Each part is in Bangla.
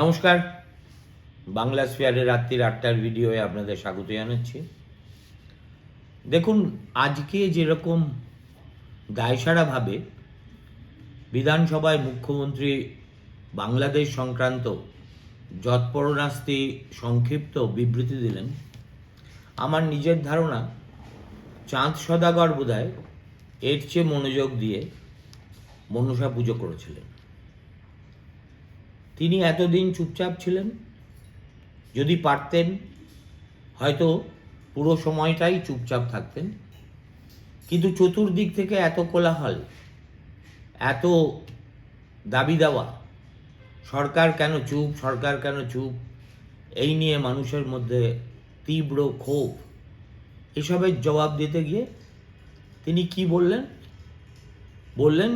নমস্কার। বাংলা স্পেয়ারের রাত্রির আটটার ভিডিওয়ে আপনাদের স্বাগত জানাচ্ছি। দেখুন, আজকে যেরকম দায়সারাভাবে বিধানসভায় মুখ্যমন্ত্রী বাংলাদেশ সংক্রান্ত যৎপরণাস্তি সংক্ষিপ্ত বিবৃতি দিলেন, আমার নিজের ধারণা চাঁদ সদাগর বোধহয় এর চেয়ে মনোযোগ দিয়ে মনসা পুজো করেছিলেন। তিনি এতদিন চুপচাপ ছিলেন, যদি পারতেন, হয়তো পুরো সময়টাই চুপচাপ থাকতেন। কিন্তু চতুর্দিক থেকে এত কোলাহল, এত দাবি দেওয়া, সরকার কেন চুপ, সরকার কেন চুপ, এই নিয়ে মানুষের মধ্যে তীব্র ক্ষোভ, এসবের জবাব দিতে গিয়ে তিনি কি বললেন? বললেন,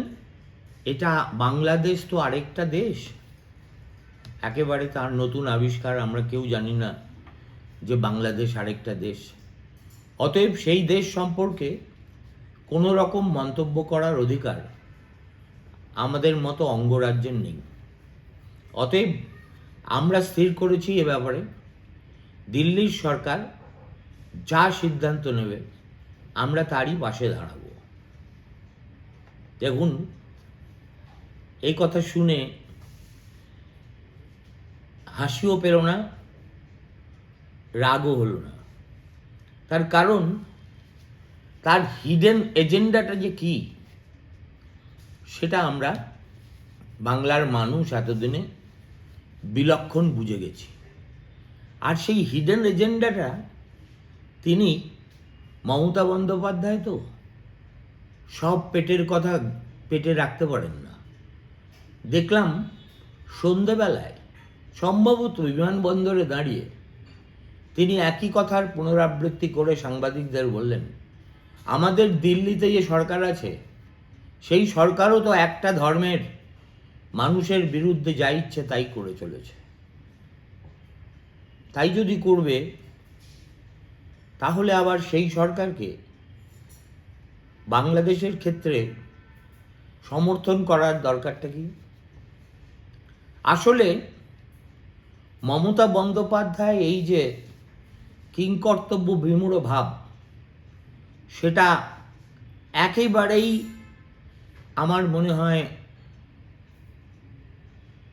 এটা বাংলাদেশ তো আরেকটা দেশ একেবারে তার নতুন আবিষ্কার আমরা কেউ জানি না যে বাংলাদেশ আরেকটা দেশ। অতএব সেই দেশ সম্পর্কে কোনো রকম মন্তব্য করার অধিকার আমাদের মতো অঙ্গরাজ্যের নেই। অতএব আমরা স্থির করেছি এ ব্যাপারে। দিল্লির সরকার যা সিদ্ধান্ত নেবে, আমরা তারই পাশে দাঁড়াবো। দেখুন, এই কথা শুনে হাসিও পেল না, রাগও হলো না। তার কারণ, তার হিডেন এজেন্ডাটা যে কি, সেটা আমরা বাংলার মানুষ এতদিনে বিলক্ষণ বুঝে গেছি। আর সেই হিডেন এজেন্ডাটা তিনি মমতা বন্দ্যোপাধ্যায় তো সব পেটের কথা পেটে রাখতে পারেন না। দেখলাম সন্ধেবেলায় সম্ভবত বিমানবন্দরে দাঁড়িয়ে তিনি একই কথার পুনরাবৃত্তি করে সাংবাদিকদের বললেন, আমাদের দিল্লিতে যে সরকার আছে, সেই সরকারও তো একটা ধর্মের মানুষের বিরুদ্ধে যা ইচ্ছে তাই করে চলেছে। তাই যদি করবে, তাহলে আবার সেই সরকারকে বাংলাদেশের ক্ষেত্রে সমর্থন করার দরকারটা কি? আসলে মমতা বন্দ্যোপাধ্যায় এই যে কিংকর্তব্য বিমূঢ় ভাব, সেটা একেবারেই আমার মনে হয়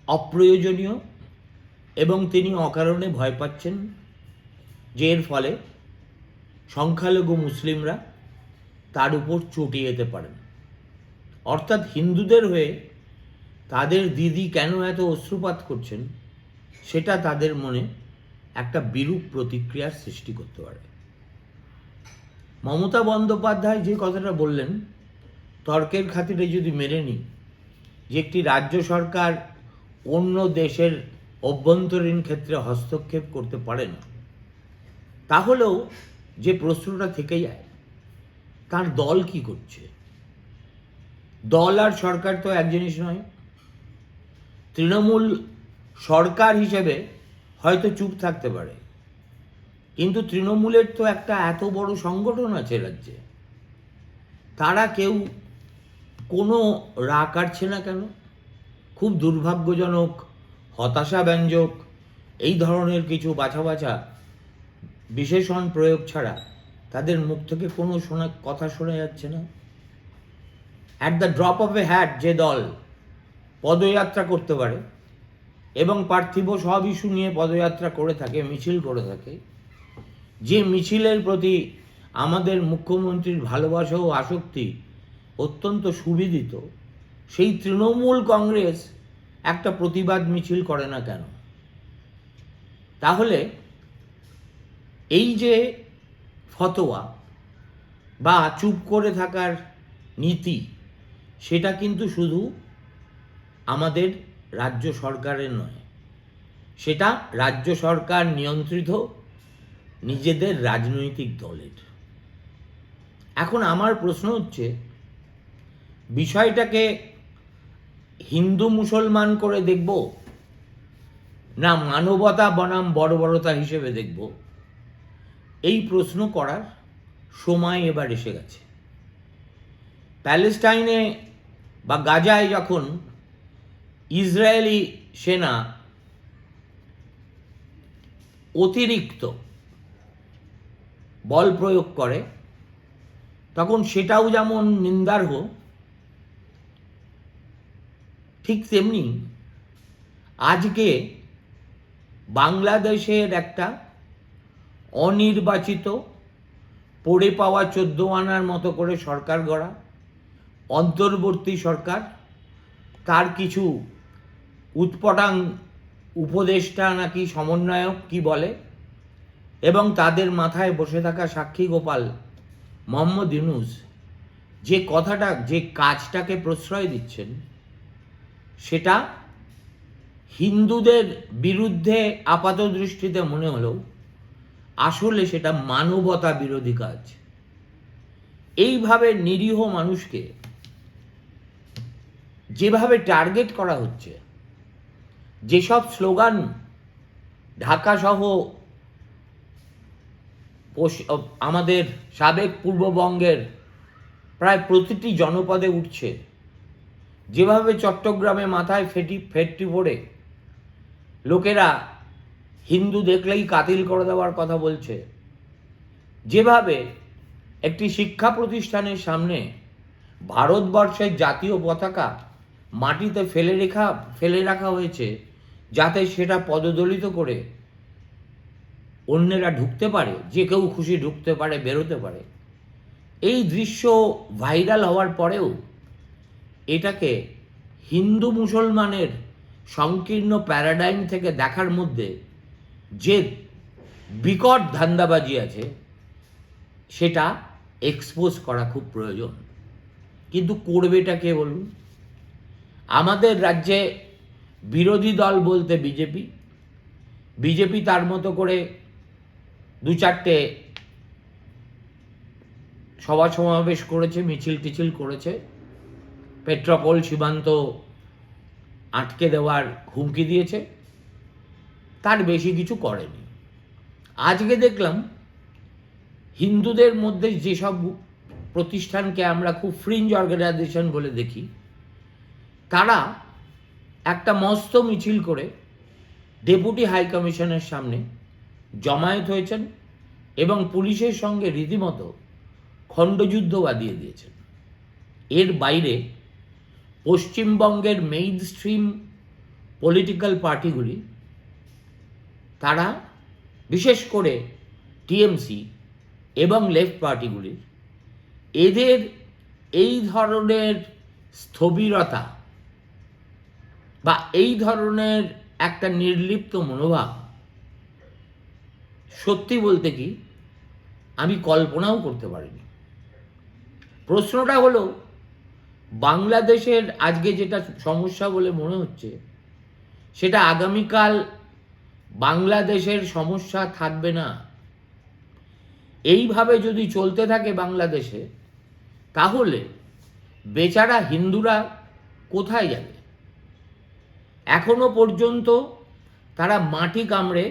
অপ্রয়োজনীয় এবং তিনি অকারণে ভয় পাচ্ছেন যে এর ফলে সংখ্যালঘু মুসলিমরা তার উপর চটিয়ে যেতে পারেন। অর্থাৎ হিন্দুদের হয়ে তাদের দিদি কেন এত অশ্রুপাত করছেন? সেটা তাদের মনে একটা বিরূপ প্রতিক্রিয়ার সৃষ্টি করতে পারে। মমতা বন্দ্যোপাধ্যায় যে কথাটা বললেন, তর্কের খাতিরে যদি মেনে নিই, যে একটি রাজ্য সরকার অন্য দেশের অভ্যন্তরীণ ক্ষেত্রে হস্তক্ষেপ করতে পারে না, তাহলেও যে প্রশ্নটা থেকে যায়, তার দল কি করছে? দল আর সরকার তো এক জিনিস নয়, তৃণমূল সরকার হিসেবে হয়তো চুপ থাকতে পারে। কিন্তু তৃণমূলের তো একটা এত বড় সংগঠন আছে রাজ্যে। তারা কেউ কোনো রা কাটছে না কেন? খুব দুর্ভাগ্যজনক, হতাশাব্যঞ্জক, এই ধরনের কিছু বাছা বাছা বিশেষণ প্রয়োগ ছাড়া তাদের মুখ থেকে কোনো শোনা কথা শোনা যাচ্ছে না। At the drop of a hat যে দল পদযাত্রা করতে পারে এবং পার্থিব সব ইস্যু নিয়ে পদযাত্রা করে থাকে, মিছিল করে থাকে। যে মিছিলের প্রতি আমাদের মুখ্যমন্ত্রীর ভালোবাসা ও আসক্তি অত্যন্ত সুবিদিত, সেই তৃণমূল কংগ্রেস একটা প্রতিবাদ মিছিল করে না কেন? তাহলে এই যে ফতোয়া বা চুপ করে থাকার নীতি, সেটা কিন্তু শুধু আমাদের রাজ্য সরকারের নয়। সেটা রাজ্য সরকার নিয়ন্ত্রিত নিজেদের রাজনৈতিক দলের। এখন আমার প্রশ্ন হচ্ছে, বিষয়টাকে হিন্দু মুসলমান করে দেখব না মানবতা বনাম বর্বরতা হিসেবে দেখব? এই প্রশ্ন করার সময় এবার এসে গেছে। প্যালেস্টাইনে বা গাজায় যখন ইসরায়েলি সেনা অতিরিক্ত বল প্রয়োগ করে, তখন সেটাও যেমন নিন্দার্হ, ঠিক তেমনি আজকে বাংলাদেশের একটা অনির্বাচিত, পড়ে পাওয়া চোদ্দ আনার মতো করে সরকার গড়া, অন্তর্বর্তী সরকার, তার কিছু উৎপটাং উপদেষ্টা নাকি সমন্বয়ক, কি বলে? এবং তাদের মাথায় বসে থাকা সাক্ষী গোপাল, মোহাম্মদ ইউনুস, যে কথাটা, যে কাজটাকে প্রশ্রয় দিচ্ছেন, সেটা হিন্দুদের বিরুদ্ধে আপাত দৃষ্টিতে মনে হলেও আসলে সেটা মানবতা বিরোধী কাজ। এইভাবে নিরীহ মানুষকে যেভাবে টার্গেট করা হচ্ছে যেসব স্লোগান ঢাকা সহ আমাদের সাবেক পূর্ববঙ্গের প্রায় প্রতিটি জনপদে উঠছে, যেভাবে চট্টগ্রামে মাথায় ফেটি ফেটটি পড়ে, লোকেরা হিন্দু দেখলেই কাতিল করে দেওয়ার কথা বলছে। যেভাবে একটি শিক্ষা প্রতিষ্ঠানের সামনে ভারতবর্ষের জাতীয় পতাকা মাটিতে ফেলে রেখা ফেলে রাখা হয়েছে যাতে সেটা পদদলিত করে অন্যেরা ঢুকতে পারে, যে কেউ খুশি ঢুকতে পারে, বেরোতে পারে। এই দৃশ্য ভাইরাল হওয়ার পরেও এটাকে হিন্দু মুসলমানের সংকীর্ণ প্যারাডাইম থেকে দেখার মধ্যে যে বিকট ধান্দাবাজি আছে, সেটা এক্সপোজ করা খুব প্রয়োজন। কিন্তু করবেটা কে বলুন? আমাদের রাজ্যে বিরোধী দল বলতে বিজেপি। বিজেপি তার মতো করে দু চারটে সভা সমাবেশ করেছে, মিছিল টিছিল করেছে। পেট্রোপল, সীমান্ত আটকে দেওয়ার হুমকি দিয়েছে। তার বেশি কিছু করেনি। আজকে দেখলাম হিন্দুদের মধ্যে যেসব প্রতিষ্ঠানকে আমরা খুব ফ্রিঞ্জ অর্গানাইজেশন বলে দেখি, তারা একটা মস্ত মিছিল করে ডেপুটি হাই কমিশনের সামনে জমায়েত হয়েছেন এবং পুলিশের সঙ্গে রীতিমতো খণ্ডযুদ্ধ বাদিয়ে দিয়েছেন। এর বাইরে পশ্চিমবঙ্গের মেইন স্ট্রিম পলিটিক্যাল পার্টিগুলি তারা বিশেষ করে টিএমসি এবং লেফট পার্টিগুলির এদের এই ধরনের স্থবিরতা বা এই ধরনের একটা নির্লিপ্ত মনোভাব সত্যি বলতে কি আমি কল্পনাও করতে পারিনি। প্রশ্নটা হলো, বাংলাদেশের আজকে যেটা সমস্যা বলে মনে হচ্ছে, সেটা আগামীকাল বাংলাদেশের সমস্যা থাকবে না। এইভাবে যদি চলতে থাকে বাংলাদেশে, তাহলে বেচারা হিন্দুরা কোথায় যাবে? এখনও পর্যন্ত তারা মাটি কামড়ে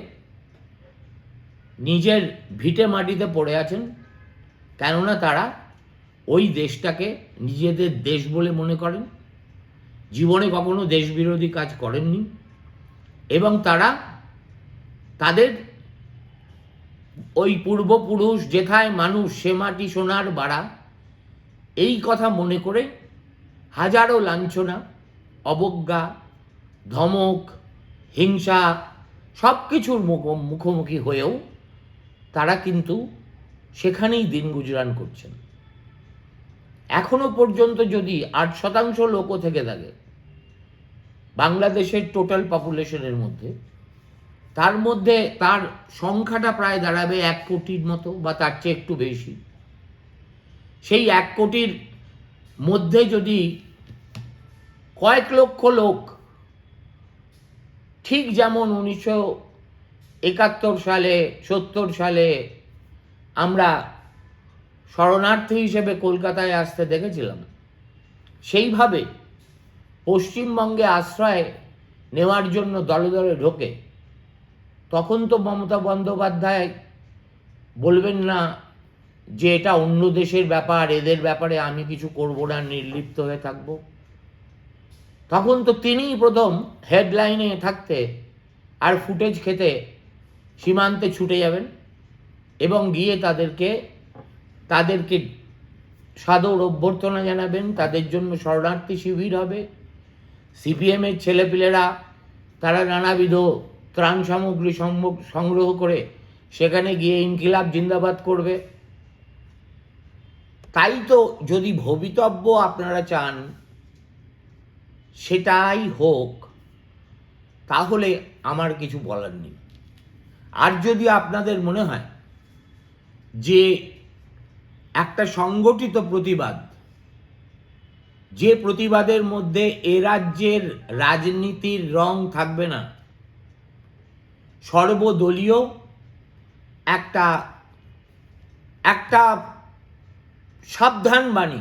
নিজের ভিটে মাটিতে পড়ে আছেন, কেননা তারা ওই দেশটাকে নিজেদের দেশ বলে মনে করেন। জীবনে কখনো দেশবিরোধী কাজ করেননি এবং তারা তাদের ওই পূর্বপুরুষ যেথায় মানুষ, সে মাটি সোনার বাড়া, এই কথা মনে করে হাজারো লাঞ্ছনা, অবজ্ঞা ধমক, হিংসা সব কিছুর মুখ- মুখোমুখি হয়েও তারা কিন্তু সেখানেই দিন গুজরান করছেন। এখনও পর্যন্ত যদি আট শতাংশ লোকও থেকে থাকে, বাংলাদেশের টোটাল পপুলেশনের মধ্যে, তার মধ্যে তার সংখ্যাটা প্রায় দাঁড়াবে এক কোটির মতো বা তার চেয়ে একটু বেশি। সেই এক কোটির মধ্যে যদি কয়েক লক্ষ লোক ঠিক যেমন উনিশশো একাত্তর সালে, সত্তর সালে আমরা শরণার্থী হিসেবে কলকাতায় আসতে দেখেছিলাম, সেইভাবে পশ্চিমবঙ্গে আশ্রয় নেওয়ার জন্য দলে দলে ঢোকে, তখন তো মমতা বন্দ্যোপাধ্যায় বলবেন না যে এটা অন্য দেশের ব্যাপার, এদের ব্যাপারে আমি কিছু করব না, নির্লিপ্ত হয়ে থাকব। তখন তো তিনিই প্রথম হেডলাইনে থাকতে আর ফুটেজ খেতে সীমান্তে ছুটে যাবেন এবং গিয়ে তাদেরকে তাদেরকে সাদর অভ্যর্থনা জানাবেন, তাদের জন্য শরণার্থী শিবির হবে। সিপিএমের ছেলেপিলেরা তারা নানাবিধ ত্রাণ সামগ্রী সংগ্রহ করে সেখানে গিয়ে ইনকিলাব জিন্দাবাদ করবে। তাই তো যদি ভবিতব্য আপনারা চান সেটাই হোক, তাহলে আমার কিছু বলার নেই। আর যদি আপনাদের মনে হয় যে একটা সংগঠিত প্রতিবাদ, যে প্রতিবাদের মধ্যে এ রাজ্যের রাজনীতির রং থাকবে না, সর্বদলীয় একটা একটা সাবধান বাণী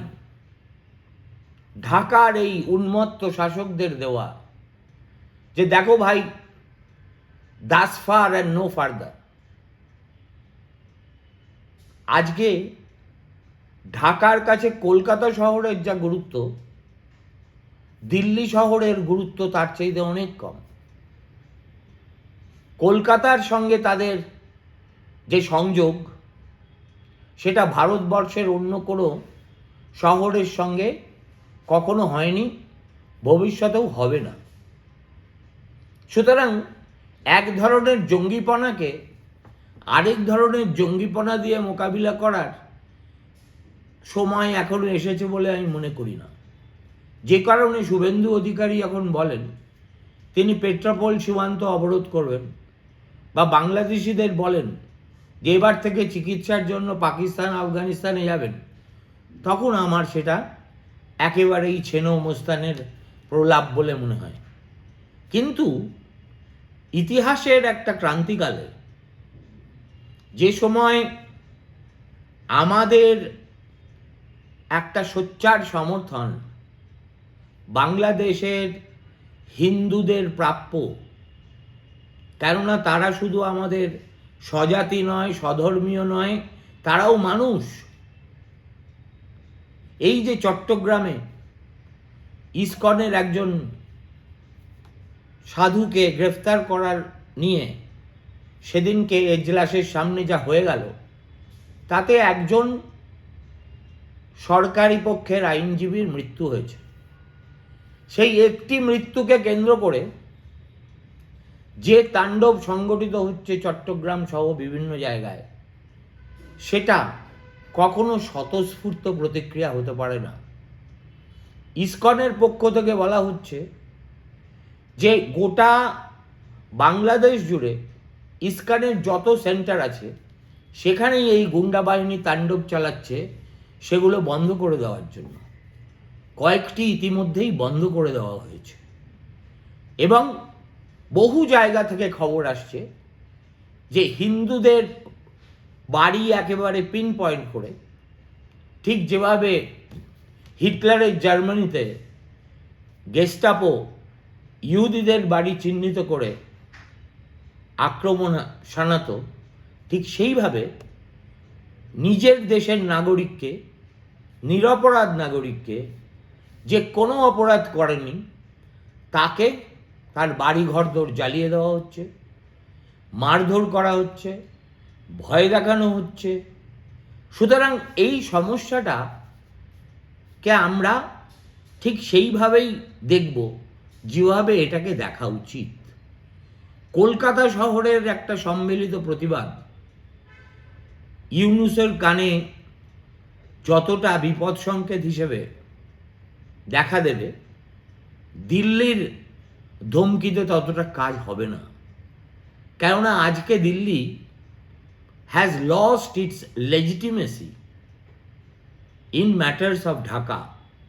ঢাকার এই উন্মত্ত শাসকদের দেওয়া যে দেখো ভাই thus far and no farther আজকে ঢাকার কাছে কলকাতা শহরের যা গুরুত্ব, দিল্লি শহরের গুরুত্ব তার চাইতে অনেক কম। কলকাতার সঙ্গে তাদের যে সংযোগ, সেটা ভারতবর্ষের অন্য কোনো শহরের সঙ্গে কখনো হয়নি, ভবিষ্যতেও হবে না। সুতরাং এক ধরনের জঙ্গিপনাকে আরেক ধরনের জঙ্গিপনা দিয়ে মোকাবিলা করার সময় এখনও এসেছে বলে আমি মনে করি না। যে কারণে শুভেন্দু অধিকারী এখন বলেন, তিনি পেট্রাপোল সীমান্ত অবরোধ করবেন বা বাংলাদেশিদের বলেন যে এবার থেকে চিকিৎসার জন্য পাকিস্তান, আফগানিস্তানে যাবেন, তখন আমার সেটা একেবারেই ছেনো মোস্তানের প্রলাপ বলে মনে হয়। কিন্তু ইতিহাসের একটা ক্রান্তিকালে যে সময় আমাদের একটা সোচ্চার সমর্থন বাংলাদেশের হিন্দুদের প্রাপ্য, কেননা তারা শুধু আমাদের স্বজাতি নয়, স্বধর্মীয় নয়, তারাও মানুষ। এই যে চট্টগ্রামে ইসকনের একজন সাধুকে গ্রেফতার করার নিয়ে সেদিনকে এজলাসের সামনে যা হয়ে গেল, তাতে একজন সরকারি পক্ষের আইনজীবীর মৃত্যু হয়েছে। সেই একটি মৃত্যুকে কেন্দ্র করে যে তাণ্ডব সংগঠিত হচ্ছে চট্টগ্রাম সহ বিভিন্ন জায়গায়, সেটা কখনো স্বতঃস্ফূর্ত প্রতিক্রিয়া হতে পারে না। ইসকনের পক্ষ থেকে বলা হচ্ছে যে, গোটা বাংলাদেশ জুড়ে ইস্কানের যত সেন্টার আছে, সেখানেই এই গুন্ডা বাহিনী তাণ্ডব চালাচ্ছে সেগুলো বন্ধ করে দেওয়ার জন্য। কয়েকটি ইতিমধ্যেই বন্ধ করে দেওয়া হয়েছে। এবং বহু জায়গা থেকে খবর আসছে যে, হিন্দুদের বাড়ি একেবারে পিন পয়েন্ট করে। ঠিক যেভাবে হিটলারের জার্মানিতে গেস্টাপো ইহুদিদের বাড়ি চিহ্নিত করে আক্রমণ শানাতো, ঠিক সেইভাবে নিজের দেশের নাগরিককে, নিরপরাধ নাগরিককে যে কোনো অপরাধ করেনি, তাকে তার বাড়ি ঘরদোর জ্বালিয়ে দেওয়া হচ্ছে, মারধর করা হচ্ছে ভয় দেখানো হচ্ছে। সুতরাং এই সমস্যাটা কে আমরা ঠিক সেইভাবেই দেখব, যেভাবে এটাকে দেখা উচিত। কলকাতা শহরের একটা সম্মিলিত প্রতিবাদ ইউনুসের কানে যতটা বিপদ সংকেত হিসেবে দেখা দেবে, দিল্লির ধমকিতে ততটা কাজ হবে না। কেননা আজকে Delhi has lost its legitimacy in matters of Dhaka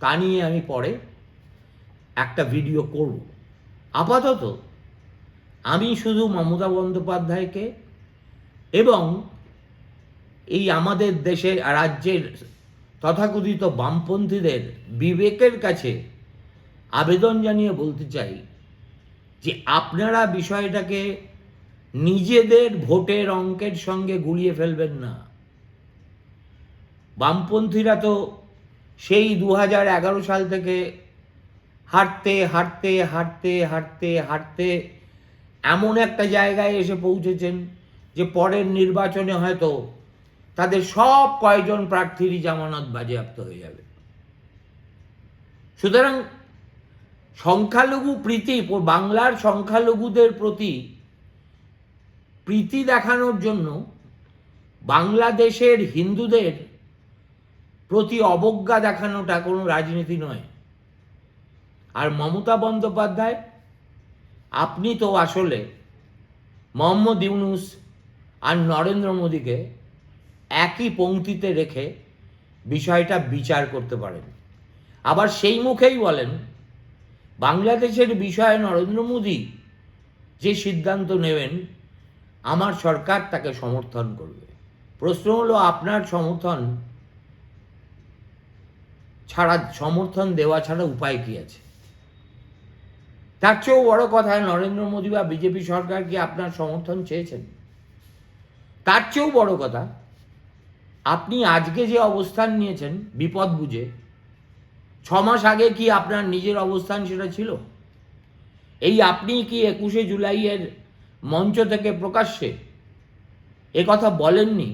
তা নিয়ে আমি পরে একটা ভিডিও করব। আপাতত আমি শুধু মমতা বন্দ্যোপাধ্যায়কে এবং এই আমাদের দেশের রাজ্যের তথাকথিত বামপন্থীদের বিবেকের কাছে আবেদন জানিয়ে বলতে চাই যে আপনারা বিষয়টাকে নিজেদের ভোটের অঙ্কের সঙ্গে গুলিয়ে ফেলবেন না। বামপন্থীরা তো সেই দু সাল থেকে হাঁটতে হাঁটতে হাঁটতে হাঁটতে হাঁটতে এমন একটা জায়গায় এসে পৌঁছেছেন যে পরের নির্বাচনে হয়তো তাদের সব কয়জন প্রার্থীরই জামানত বাজেয়াপ্ত হয়ে যাবে। সুতরাং সংখ্যালঘু প্রীতি, বাংলার সংখ্যালঘুদের প্রতি প্রীতি দেখানোর জন্য বাংলাদেশের হিন্দুদের প্রতি অবজ্ঞা দেখানোটা কোনো রাজনীতি নয়। আর মমতা বন্দ্যোপাধ্যায়, আপনি তো আসলে মোহাম্মদ ইউনুস আর নরেন্দ্র মোদীকে একই পংক্তিতে রেখে বিষয়টা বিচার করতে পারেন। আবার সেই মুখেই বলেন, বাংলাদেশের বিষয়ে নরেন্দ্র মোদী যে সিদ্ধান্ত নেবেন আমার সরকার তাকে সমর্থন করবে। প্রশ্ন হলো, আপনার সমর্থন ছাড়া, সমর্থন দেওয়া ছাড়া উপায় কি আছে? তার চেয়েও বড় কথা, নরেন্দ্র মোদী বা বিজেপি সরকার কি আপনার সমর্থন চেয়েছেন? তার চেয়েও বড় কথা, আপনি আজকে যে অবস্থান নিয়েছেন, বিপদ বুঝে, ছ মাস আগে কি আপনার নিজের অবস্থান সেটা ছিল? এই আপনি কি একুশে জুলাইয়ের মঞ্চ থেকে প্রকাশ্যে কথা বলেননি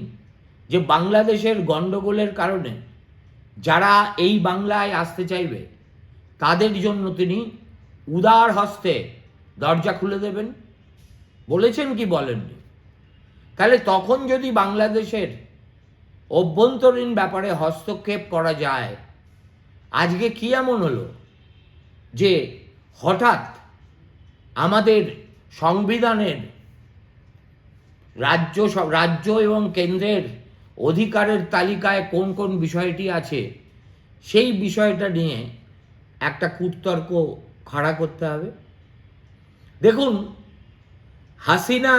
যে বাংলাদেশের গণ্ডগোলের কারণে যারা এই বাংলায় আসতে চাইবে, তাদের জন্য তিনি উদার হস্তে দরজা খুলে দেবেন। বলেছেন কি বলেননি? তাহলে তখন যদি বাংলাদেশের অভ্যন্তরীণ ব্যাপারে হস্তক্ষেপ করা যায়, আজকে কি এমন হলো যে হঠাৎ আমাদের সংবিধানের রাজ্য রাজ্য এবং কেন্দ্রের অধিকারের তালিকায় কোন কোন বিষয়টি আছে, সেই বিষয়টা নিয়ে একটা কূটতর্ক খাড়া করতে হবে। দেখুন, হাসিনা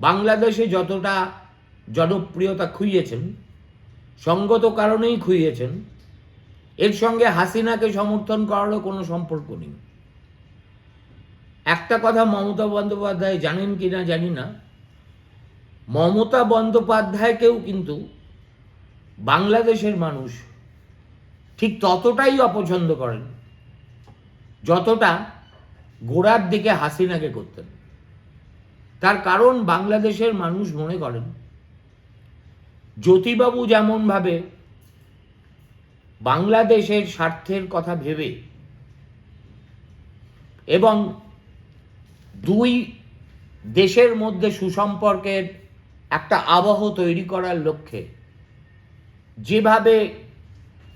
বাংলাদেশে যতটা জনপ্রিয়তা খুইয়েছেন, সঙ্গত কারণেই খুইয়েছেন, এর সঙ্গে হাসিনাকে সমর্থন করারও কোনো সম্পর্ক নেই। একটা কথা মমতা বন্দ্যোপাধ্যায় জানেন কি না জানি না। মমতা বন্দ্যোপাধ্যায়কেও কিন্তু বাংলাদেশের মানুষ ঠিক ততটাই অপছন্দ করেন, যতটা গোড়ার দিকে হাসিনাকে করতেন। তার কারণ বাংলাদেশের মানুষ মনে করেন, জ্যোতিবাবু যেমনভাবে বাংলাদেশের স্বার্থের কথা ভেবে এবং দুই দেশের মধ্যে সুসম্পর্কের একটা আবহ তৈরি করার লক্ষ্যে যেভাবে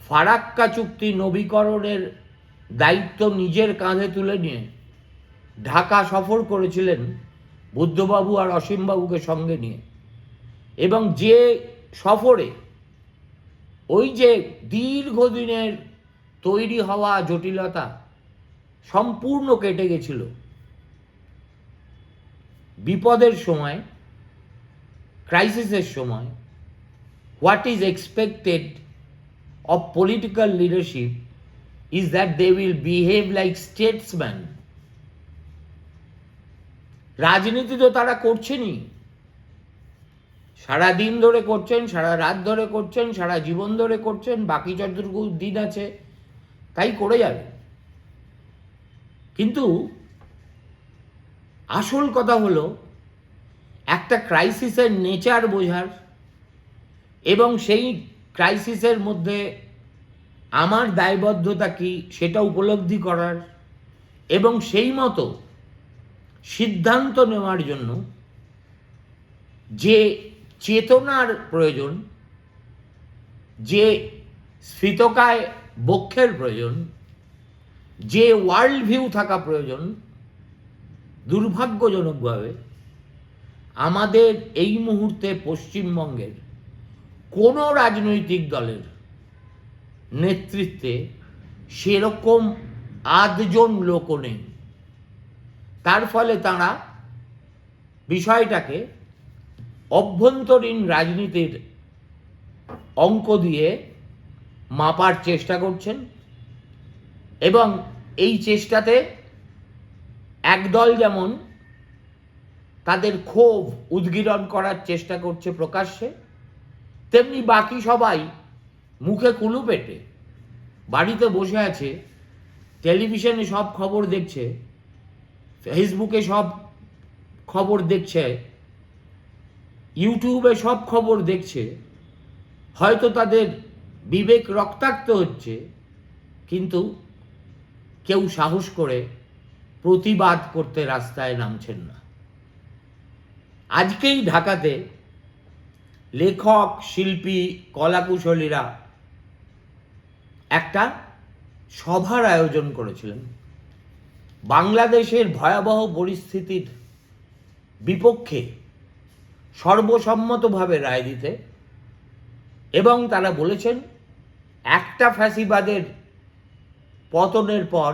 ফারাক্কা চুক্তি নবীকরণের দায়িত্ব নিজের কাঁধে তুলে নিয়ে ঢাকা সফর করেছিলেন বুদ্ধবাবু আর অসীমবাবুকে সঙ্গে নিয়ে। এবং যে সফরে ওই যে দীর্ঘদিনের তৈরি হওয়া জটিলতা সম্পূর্ণ কেটে গেছিল। বিপদের সময় ক্রাইসিসের সময় what is expected of political leadership is that they will behave like statesman রাজনীতি তো তারা করছেনই। সারা দিন ধরে করছেন, সারা রাত ধরে করছেন, সারা জীবন ধরে করছেন, বাকি যতটুকু দিন আছে, তাই করে যাবে। কিন্তু আসল কথা হলো, একটা ক্রাইসিসের নেচার বোঝার এবং সেই ক্রাইসিসের মধ্যে আমার দায়বদ্ধতা কি সেটা উপলব্ধি করার এবং সেই মতো সিদ্ধান্ত নেওয়ার জন্য যে চেতনার প্রয়োজন, যে স্ফীতকায় বক্ষের প্রয়োজন, যে ওয়ার্ল্ড ভিউ থাকা প্রয়োজন দুর্ভাগ্যজনকভাবে আমাদের এই মুহূর্তে পশ্চিমবঙ্গের কোনো রাজনৈতিক দলের নেতৃত্বে সেরকম আধজন লোকও নেই। তার ফলে তারা বিষয়টাকে অভ্যন্তরীণ রাজনীতির অঙ্ক দিয়ে মাপার চেষ্টা করছেন এবং এই চেষ্টাতে একদল যেমন তাদের ক্ষোভ উদ্গীরণ করার চেষ্টা করছে প্রকাশ্যে, তেমনি বাকি সবাই মুখে কুলু পেটে বাড়িতে বসে আছে, টেলিভিশনে সব খবর দেখছে, ফেসবুকে সব খবর দেখছে, ইউটিউবে সব খবর দেখছে, হয়তো তাদের বিবেক রক্তাক্ত হচ্ছে, কিন্তু কেউ সাহস করে প্রতিবাদ করতে রাস্তায় নামছেন না। আজকেই ঢাকাতে লেখক, শিল্পী, কলাকুশলীরা একটা সভার আয়োজন করেছিলেন। বাংলাদেশের ভয়াবহ পরিস্থিতির বিপক্ষে সর্বসম্মতভাবে রায় দিতে এবং তারা বলেছেন, একটা ফ্যাসিবাদের পতনের পর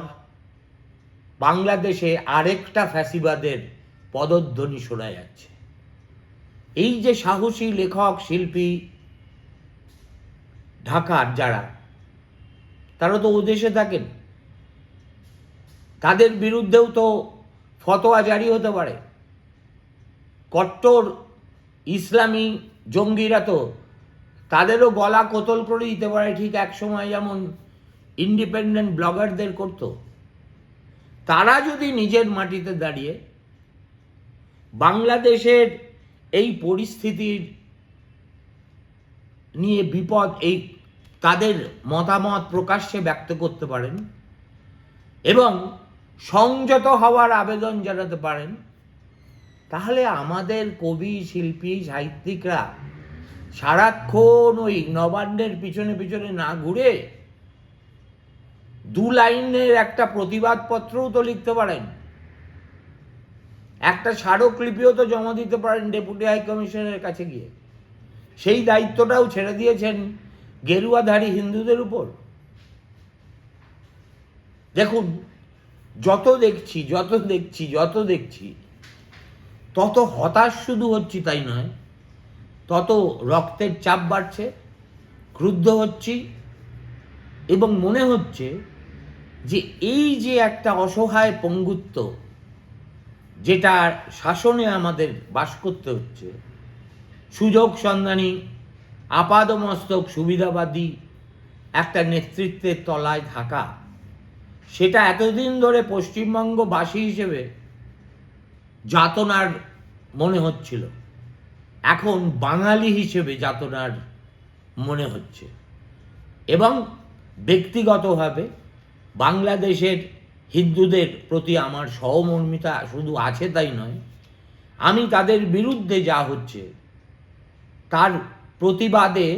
বাংলাদেশে আরেকটা ফ্যাসিবাদের পদধ্বনি শোনা যাচ্ছে। এই যে সাহসী লেখক, শিল্পী ঢাকার যারা, তারা তো ওদেশে থাকেন। তাদের বিরুদ্ধেও তো ফতোয়া জারি হতে পারে। কট্টর, ইসলামী জঙ্গিরা তো তাদেরও গলা কোতল করে দিতে পারে ঠিক এক সময় যেমন ইন্ডিপেন্ডেন্ট ব্লগারদের করতো। তারা যদি নিজের মাটিতে দাঁড়িয়ে বাংলাদেশের এই পরিস্থিতির নিয়ে বিপদ, এই তাদের মতামত প্রকাশ্যে ব্যক্ত করতে পারেন এবং সংযত হওয়ার আবেদন জানাতে পারেন, তাহলে আমাদের কবি, শিল্পী, সাহিত্যিকরা সারাক্ষণ ওই নবান্নের পিছনে পিছনে না ঘুরে দু লাইনের একটা প্রতিবাদপত্রও তো লিখতে পারেন। একটা স্মারকলিপিও তো জমা দিতে পারেন ডেপুটি হাই কমিশনের কাছে গিয়ে। সেই দায়িত্বটাও ছেড়ে দিয়েছেন গেরুয়াধারী হিন্দুদের উপর। দেখুন, যত দেখছি যত দেখছি যত দেখছি, তত হতাশ শুধু হচ্ছি তাই নয়, তত রক্তের চাপ বাড়ছে, ক্রুদ্ধ হচ্ছি এবং মনে হচ্ছে যে এই যে একটা অসহায় পঙ্গুত্ব যেটা শাসনে আমাদের বাস করতে হচ্ছে, সুযোগ সন্ধানী, আপাদমস্তক সুবিধাবাদী একটা নেতৃত্বের তলায় থাকা, সেটা এতদিন ধরে পশ্চিমবঙ্গবাসী হিসেবে যাতনার মনে হচ্ছিল। এখন বাঙালি হিসেবে যাতনার মনে হচ্ছে। এবং ব্যক্তিগতভাবে বাংলাদেশের হিন্দুদের প্রতি আমার সহমর্মিতা শুধু আছে তাই নয়, আমি তাদের বিরুদ্ধে যা হচ্ছে, তার প্রতিবাদে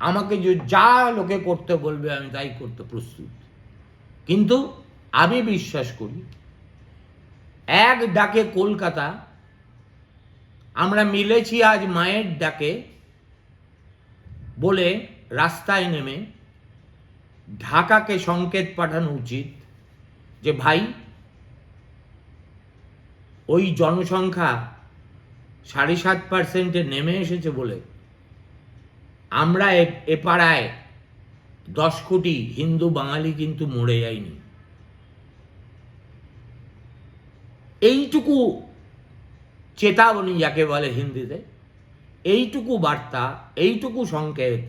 আমাকে যে যা লোকে করতে বলবে আমি তাই করতে প্রস্তুত। কিন্তু আমি বিশ্বাস করি, এক ডাকে কলকাতা, আমরা মিলেছি আজ মায়ের ডাকে বলে রাস্তায় নেমে ঢাকাকে সংকেত পাঠানো উচিত যে, ভাই, ওই জনসংখ্যা সাড়ে সাত পার্সেন্টে নেমে এসেছে বলে আমরা এ- পাড়ায় দশ কোটি হিন্দু বাঙালি কিন্তু মরে যায়নি। এইটুকু চেতাবনী যাকে বলে হিন্দিতে, এইটুকু বার্তা, এইটুকু সংকেত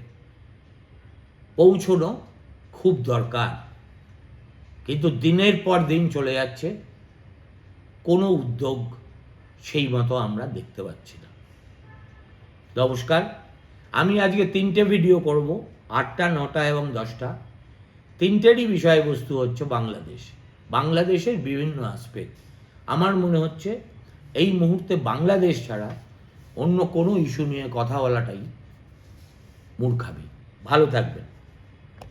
পৌঁছনো খুব দরকার। কিন্তু দিনের পর দিন চলে যাচ্ছে, কোনো উদ্যোগ সেই মতো আমরা দেখতে পাচ্ছি না। নমস্কার, আমি আজকে তিনটে ভিডিও করব, আটটা, নটা এবং দশটা। তিনটেরই বিষয়বস্তু হচ্ছে বাংলাদেশ। বাংলাদেশের বিভিন্ন আসপেক্ট আমার মনে হচ্ছে এই মুহূর্তে বাংলাদেশ ছাড়া অন্য কোনো ইস্যু নিয়ে কথা বলাটাই মূর্খামি। ভালো থাকবেন।